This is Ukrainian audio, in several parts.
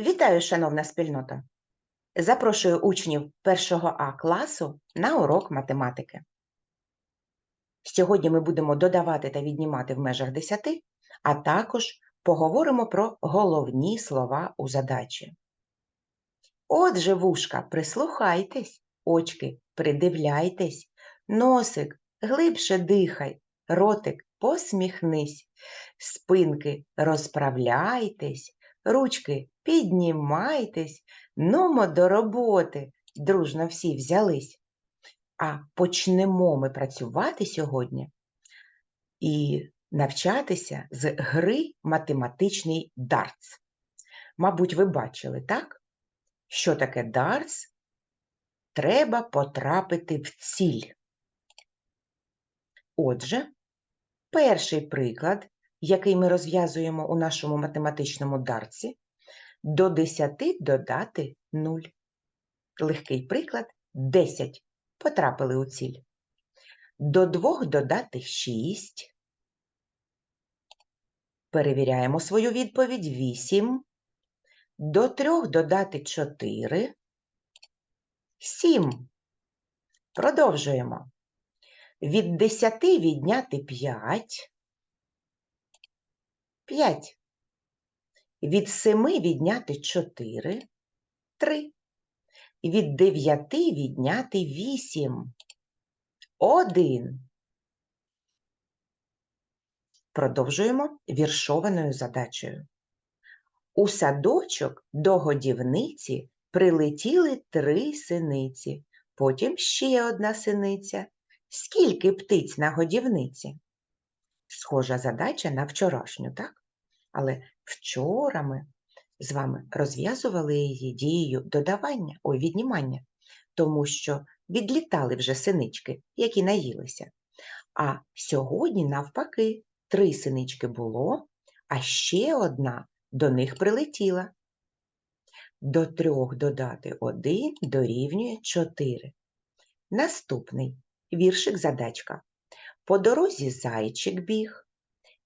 Вітаю, шановна спільнота! Запрошую учнів 1 А класу на урок математики. Сьогодні ми будемо додавати та віднімати в межах 10, а також поговоримо про головні слова у задачі. Отже, вушка, прислухайтесь, очки, придивляйтесь, носик, глибше дихай, ротик, посміхнись, спинки розправляйтесь, ручки піднімайтесь, нумо до роботи, дружно всі взялись. А почнемо ми працювати сьогодні і навчатися з гри математичний дартс. Мабуть, ви бачили, так? Що таке дартс? Треба потрапити в ціль. Отже, перший приклад, який ми розв'язуємо у нашому математичному дартсі, до 10 додати 0. Легкий приклад 10. Потрапили у ціль. До 2 додати 6. Перевіряємо свою відповідь 8. До 3 додати 4. 7. Продовжуємо. Від 10 відняти 5. 5. Від 7 відняти 4. 3. Від 9 відняти 8. 1. Продовжуємо віршованою задачею. У садочок до годівниці прилетіли три синиці, потім ще одна синиця. Скільки птиць на годівниці? Схожа задача на вчорашню, так? Але вчора ми з вами розв'язували її дією додавання, ой, віднімання, тому що відлітали вже синички, які наїлися. А сьогодні, навпаки, три синички було, а ще одна до них прилетіла. До трьох додати один дорівнює чотири. Наступний віршик задачка. По дорозі зайчик біг,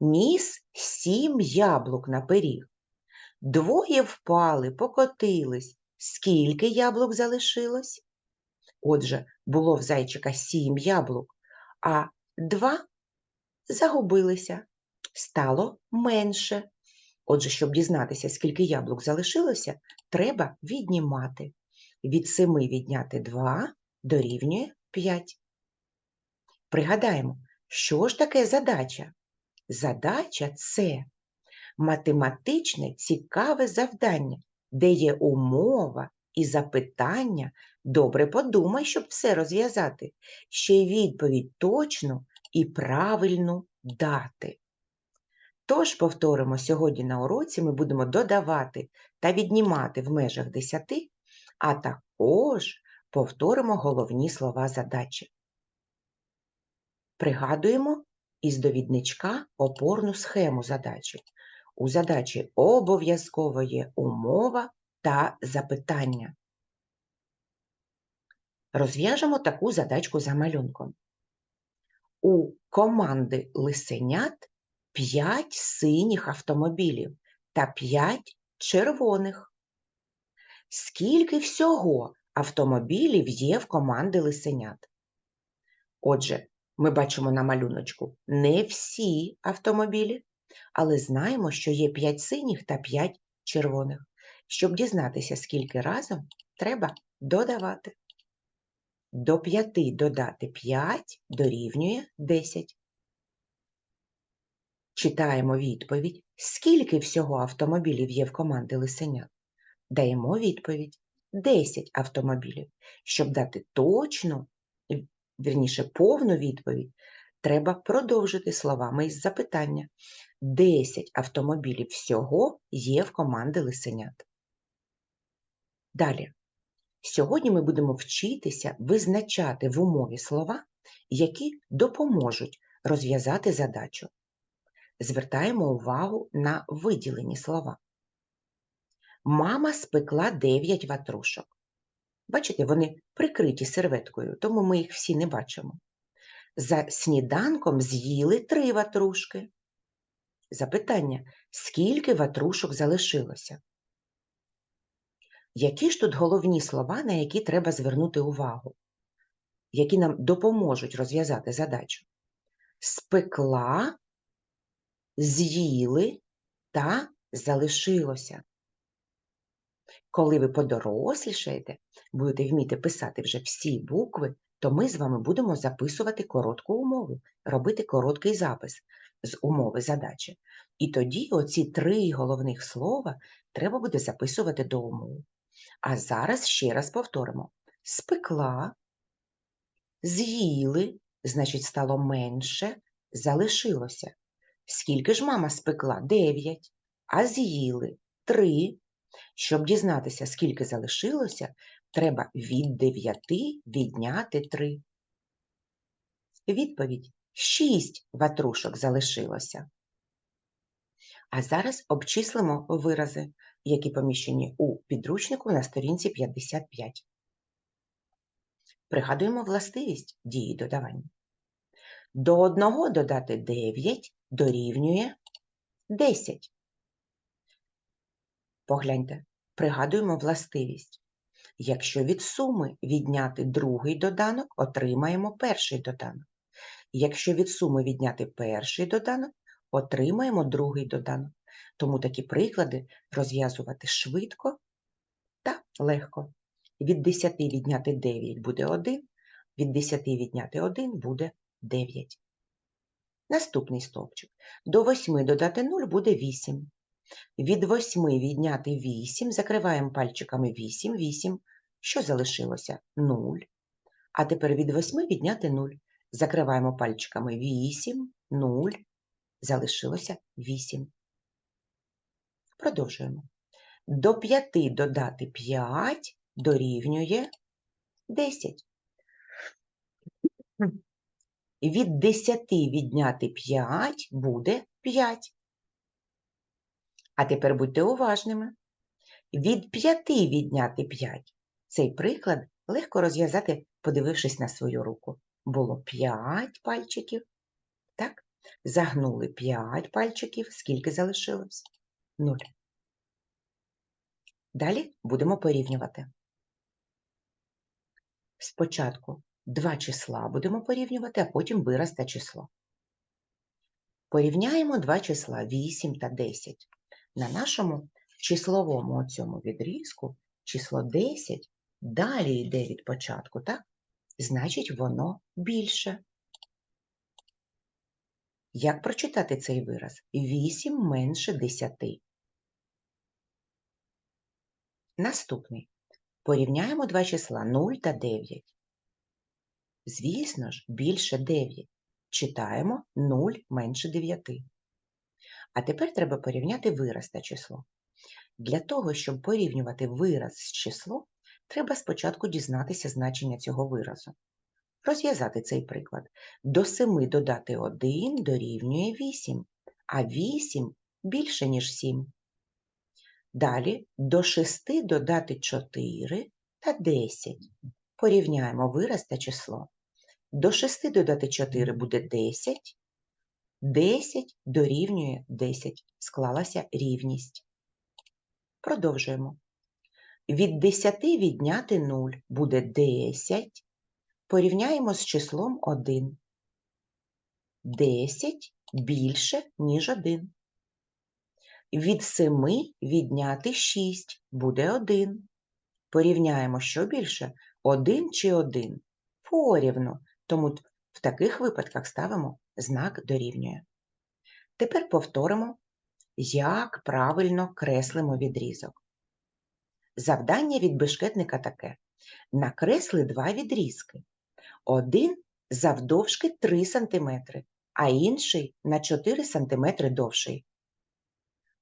ніс сім яблук на пиріг. Двоє впали, покотились. Скільки яблук залишилось? Отже, було в зайчика сім яблук, а два загубилися. Стало менше. Отже, щоб дізнатися, скільки яблук залишилося, треба віднімати. Від семи відняти два дорівнює 5. Пригадаємо, що ж таке задача? Задача це математичне цікаве завдання, де є умова і запитання. Добре подумай, щоб все розв'язати. Ще й відповідь точну і правильну дати. Тож, повторимо, сьогодні на уроці ми будемо додавати та віднімати в межах 10, а також повторимо головні слова задачі. Пригадуємо із довідничка опорну схему задачі. У задачі обов'язково є умова та запитання. Розв'яжемо таку задачку за малюнком. У команди лисенят 5 синіх автомобілів та 5 червоних. Скільки всього автомобілів є в команди лисенят? Отже, ми бачимо на малюночку не всі автомобілі, але знаємо, що є 5 синіх та 5 червоних. Щоб дізнатися, скільки разом, треба додавати. До 5 додати 5 дорівнює 10. Читаємо відповідь. Скільки всього автомобілів є в команди лисенят? Даємо відповідь 10 автомобілів. Щоб дати точну, вірніше, повну відповідь, треба продовжити словами із запитання. 10 автомобілів всього є в команди лисенят. Далі. Сьогодні ми будемо вчитися визначати в умові слова, які допоможуть розв'язати задачу. Звертаємо увагу на виділені слова. Мама спекла 9 ватрушок. Бачите, вони прикриті серветкою, тому ми їх всі не бачимо. За сніданком з'їли 3 ватрушки. Запитання, скільки ватрушок залишилося? Які ж тут головні слова, на які треба звернути увагу, які нам допоможуть розв'язати задачу? Спекла, з'їли та залишилося. Коли ви подорослішаєте, будете вміти писати вже всі букви, то ми з вами будемо записувати коротку умову, робити короткий запис з умови задачі. І тоді оці три головних слова треба буде записувати до умови. А зараз ще раз повторимо: спекла, з'їли, значить, стало менше, залишилося. Скільки ж мама спекла? Дев'ять, а з'їли три. Щоб дізнатися, скільки залишилося, треба від 9 відняти 3. Відповідь 6 ватрушок залишилося. А зараз обчислимо вирази, які поміщені у підручнику на сторінці 55. Пригадуємо властивість дії додавання. До 1 додати 9 дорівнює 10. Погляньте, пригадуємо властивість. Якщо від суми відняти другий доданок, отримаємо перший доданок. Якщо від суми відняти перший доданок, отримаємо другий доданок. Тому такі приклади розв'язувати швидко та легко. Від 10 відняти 9 буде 1, від 10 відняти 1 буде 9. Наступний стовпчик. До 8 додати 0 буде 8. Від 8 відняти 8, закриваємо пальчиками 8, 8. Що залишилося? 0. А тепер від 8 відняти 0. Закриваємо пальчиками 8, 0. Залишилося 8. Продовжуємо. До 5 додати 5 дорівнює 10. Від 10 відняти 5 буде 5. А тепер будьте уважними. Від 5 відняти 5. Цей приклад легко розв'язати, подивившись на свою руку. Було 5 пальчиків. Так? Загнули 5 пальчиків. Скільки залишилось? 0. Далі будемо порівнювати. Спочатку два числа будемо порівнювати, а потім вираз та число. Порівняємо два числа 8 та 10. На нашому числовому цьому відрізку число 10 далі йде від початку, так? Значить, воно більше. Як прочитати цей вираз? 8 менше 10. Наступний. Порівняємо два числа 0 та 9. Звісно ж, більше 9. Читаємо 0 менше 9. А тепер треба порівняти вираз та число. Для того, щоб порівнювати вираз з числом, треба спочатку дізнатися значення цього виразу. Розв'язати цей приклад. До 7 додати 1 дорівнює 8, а 8 більше, ніж 7. Далі до 6 додати 4 та 10. Порівняємо вираз та число. До 6 додати 4 буде 10, 10 дорівнює 10. Склалася рівність. Продовжуємо. Від 10 відняти 0 буде 10. Порівняємо з числом 1. 10 більше, ніж 1. Від 7 відняти 6 буде 1. Порівняємо, що більше? 1 чи 1? Порівну, тому в таких випадках ставимо знак дорівнює. Тепер повторимо, як правильно креслимо відрізок. Завдання від бешкетника таке. Накресли два відрізки. Один завдовжки 3 см, а інший на 4 см довший.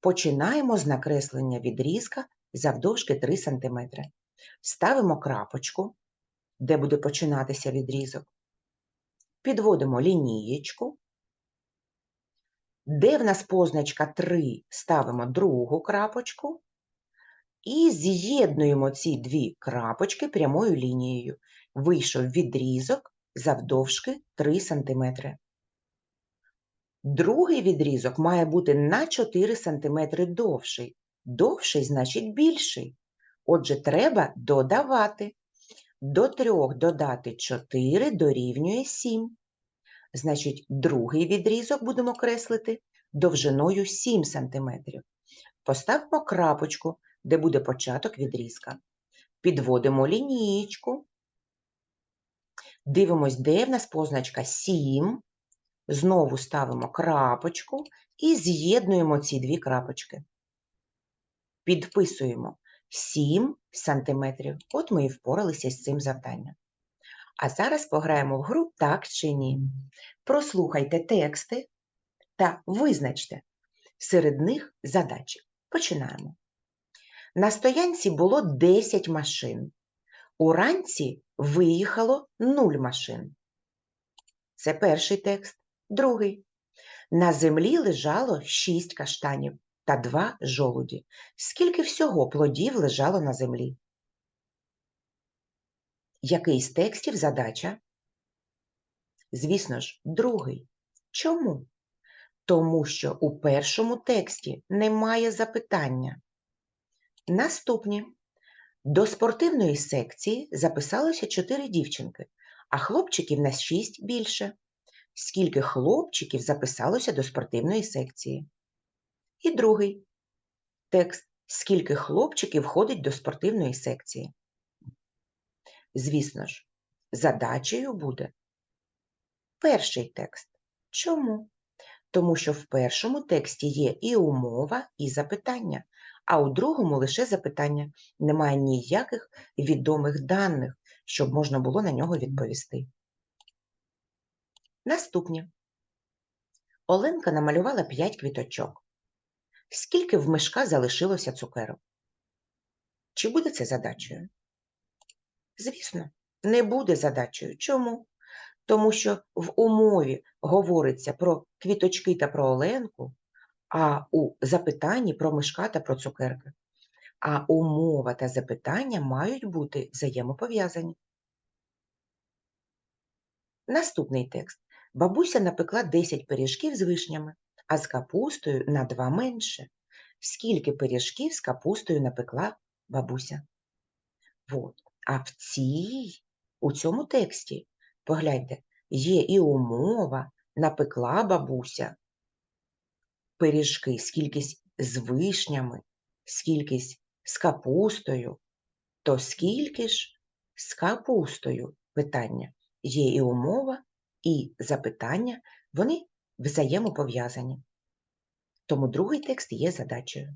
Починаємо з накреслення відрізка завдовжки 3 см. Ставимо крапочку, де буде починатися відрізок. Підводимо лінієчку. Де в нас позначка 3, ставимо другу крапочку і з'єднуємо ці дві крапочки прямою лінією. Вийшов відрізок завдовжки 3 см. Другий відрізок має бути на 4 см довший. Довший значить більший. Отже, треба додавати. До 3 додати 4 дорівнює 7. Значить, другий відрізок будемо креслити довжиною 7 см. Поставимо крапочку, де буде початок відрізка. Підводимо лінієчку. Дивимось, де в нас позначка 7. Знову ставимо крапочку і з'єднуємо ці дві крапочки. Підписуємо 7 сантиметрів. От ми і впоралися з цим завданням. А зараз пограємо в гру так чи ні. Прослухайте тексти та визначте серед них задачі. Починаємо. На стоянці було 10 машин. Уранці виїхало 0 машин. Це перший текст. Другий. На землі лежало 6 каштанів та 2 жолуді. Скільки всього плодів лежало на землі? Який з текстів задача? Звісно ж, другий. Чому? Тому що у першому тексті немає запитання. Наступні. До спортивної секції записалося 4 дівчинки, а хлопчиків на 6 більше. Скільки хлопчиків записалося до спортивної секції? І другий текст. Скільки хлопчиків ходить до спортивної секції? Звісно ж, задачею буде перший текст. Чому? Тому що в першому тексті є і умова, і запитання, а у другому лише запитання. Немає ніяких відомих даних, щоб можна було на нього відповісти. Наступні. Оленка намалювала 5 квіточок. Скільки в мешка залишилося цукерок? Чи буде це задачею? Звісно, не буде задачею. Чому? Тому що в умові говориться про квіточки та про Оленку, а у запитанні про мишка та про цукерки. А умова та запитання мають бути взаємопов'язані. Наступний текст. Бабуся напекла 10 пиріжків з вишнями, а з капустою на 2 менше. Скільки пиріжків з капустою напекла бабуся? От. А в цій, у цьому тексті, погляньте, є і умова, напекла бабуся пиріжки, скількись з вишнями, скількись з капустою, то скільки ж з капустою питання? Є і умова, і запитання, вони взаємопов'язані. Тому другий текст є задачею.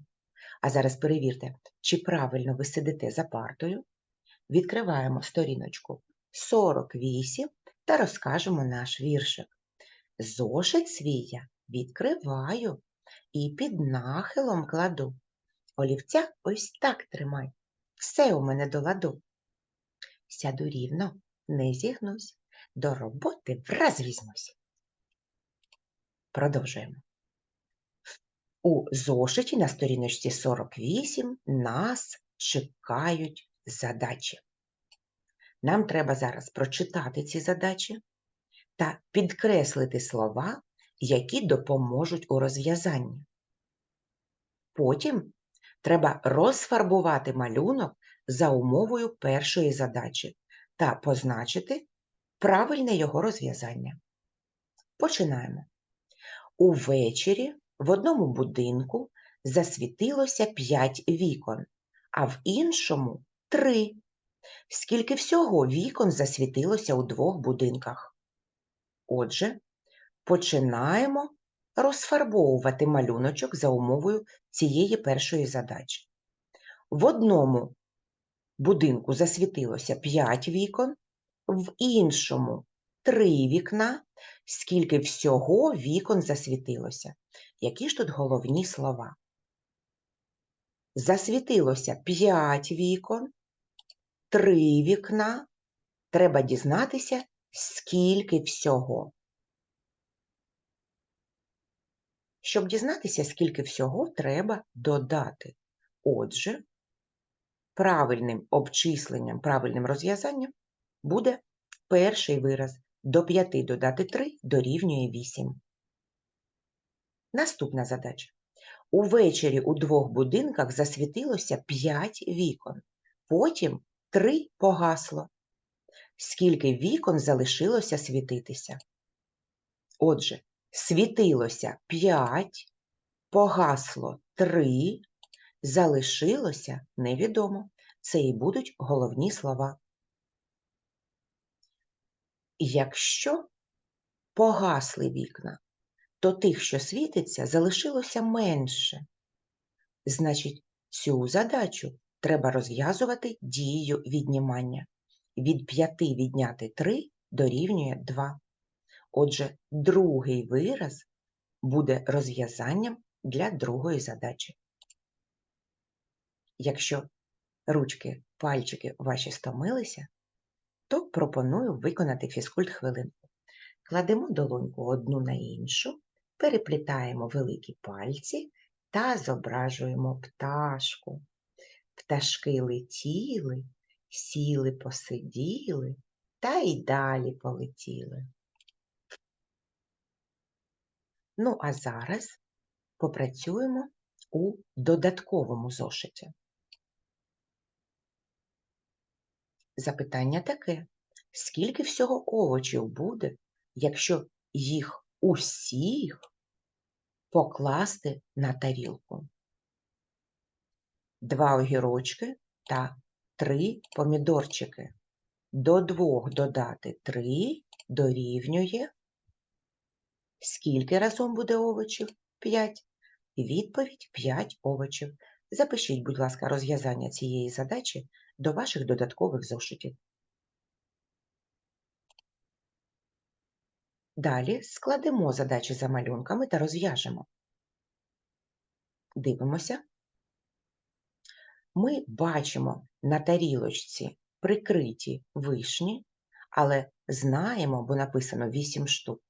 А зараз перевірте, чи правильно ви сидите за партою. Відкриваємо сторіночку 48 та розкажемо наш віршик. Зошит свій я відкриваю і під нахилом кладу. Олівця ось так тримай. Все у мене до ладу. Сяду рівно, не зігнусь, до роботи враз візьмусь. Продовжуємо. У зошиті на сторіночці 48 нас чекають задачі. Нам треба зараз прочитати ці задачі та підкреслити слова, які допоможуть у розв'язанні. Потім треба розфарбувати малюнок за умовою першої задачі та позначити правильне його розв'язання. Починаємо. Увечері в одному будинку засвітилося 5 вікон, а в іншому 3. Скільки всього вікон засвітилося у двох будинках? Отже, починаємо розфарбовувати малюночок за умовою цієї першої задачі. В одному будинку засвітилося 5 вікон, в іншому 3 вікна, скільки всього вікон засвітилося. Які ж тут головні слова? Засвітилося 5 вікон, 3 вікна. Треба дізнатися, скільки всього. Щоб дізнатися, скільки всього, треба додати. Отже, правильним обчисленням, правильним розв'язанням буде перший вираз. До 5 додати 3 дорівнює 8. Наступна задача. Увечері у двох будинках засвітилося 5 вікон, Потім три погасло. Скільки вікон залишилося світитися? Отже, світилося 5, погасло 3, залишилося невідомо. Це і будуть головні слова. Якщо погасли вікна, то тих, що світиться, залишилося менше. Значить, цю задачу треба розв'язувати дією віднімання. Від 5 відняти 3 дорівнює 2. Отже, другий вираз буде розв'язанням для другої задачі. Якщо ручки, пальчики ваші стомилися, то пропоную виконати фізкульт хвилинку. Кладемо долоньку одну на іншу, переплітаємо великі пальці та зображуємо пташку. Пташки летіли, сіли, посиділи та й далі полетіли. Ну, а зараз попрацюємо у додатковому зошиті. Запитання таке: скільки всього овочів буде, якщо їх усіх покласти на тарілку? Два огірочки та три помідорчики. До двох додати три дорівнює. Скільки разом буде овочів? П'ять. Відповідь 5 овочів. Запишіть, будь ласка, розв'язання цієї задачі до ваших додаткових зошитів. Далі складемо задачі за малюнками та розв'яжемо. Дивимося. Ми бачимо на тарілочці прикриті вишні, але знаємо, бо написано 8 штук,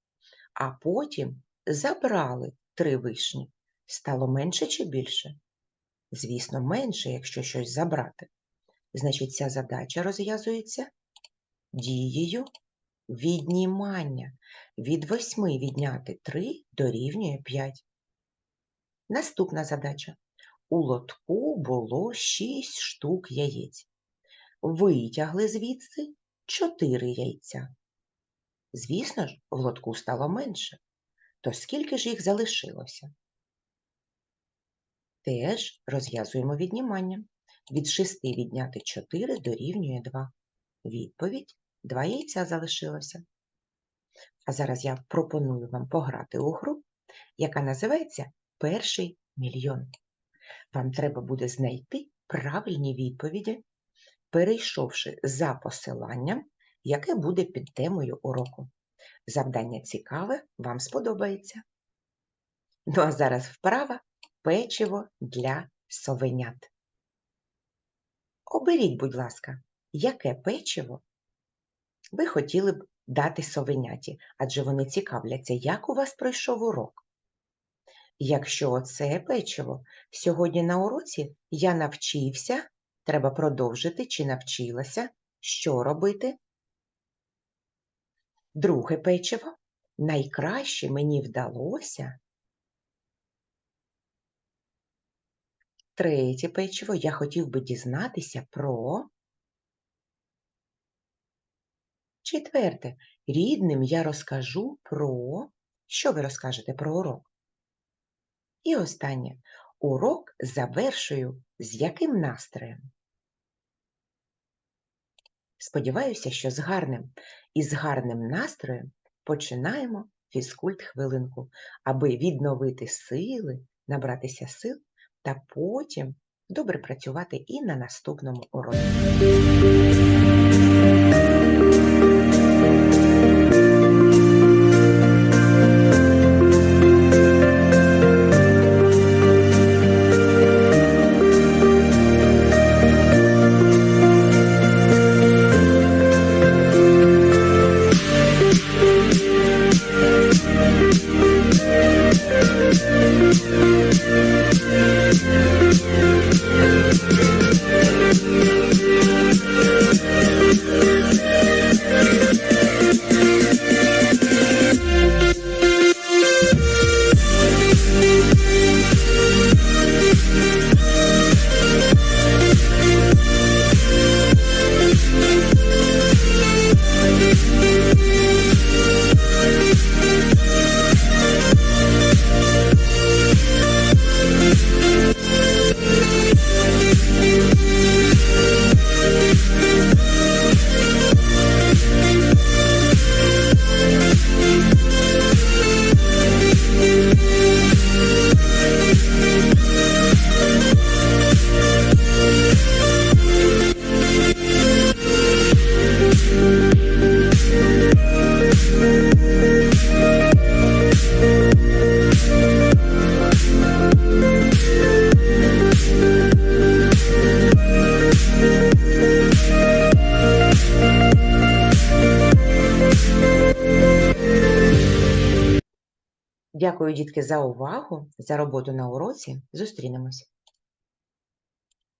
а потім забрали 3 вишні. Стало менше чи більше? Звісно, менше, якщо щось забрати. Значить, ця задача розв'язується дією віднімання. Від 8 відняти 3 дорівнює 5. Наступна задача. У лотку було 6 штук яєць. Витягли звідси 4 яйця. Звісно ж, в лотку стало менше. То скільки ж їх залишилося? Теж розв'язуємо віднімання. Від 6 відняти 4 дорівнює 2. Відповідь 2 яйця залишилося. А зараз я пропоную вам пограти у гру, яка називається Перший мільйон. Вам треба буде знайти правильні відповіді, перейшовши за посиланням, яке буде під темою уроку. Завдання цікаве, вам сподобається. Ну а зараз вправа печиво для совенят. Оберіть, будь ласка, яке печиво ви хотіли б дати совеняті, адже вони цікавляться, як у вас пройшов урок. Якщо це печиво сьогодні на уроці я навчився, треба продовжити чи навчилася, що робити. Друге печиво найкраще мені вдалося. Третє печиво я хотів би дізнатися про. Четверте. Рідним я розкажу про. Що ви розкажете про урок? І останнє. Урок завершую з яким настроєм? Сподіваюся, що з гарним. І з гарним настроєм починаємо фізкульт хвилинку, аби відновити сили, набратися сил та потім добре працювати і на наступному уроці. Дякую, дітки, за увагу, за роботу на уроці. Зустрінемось.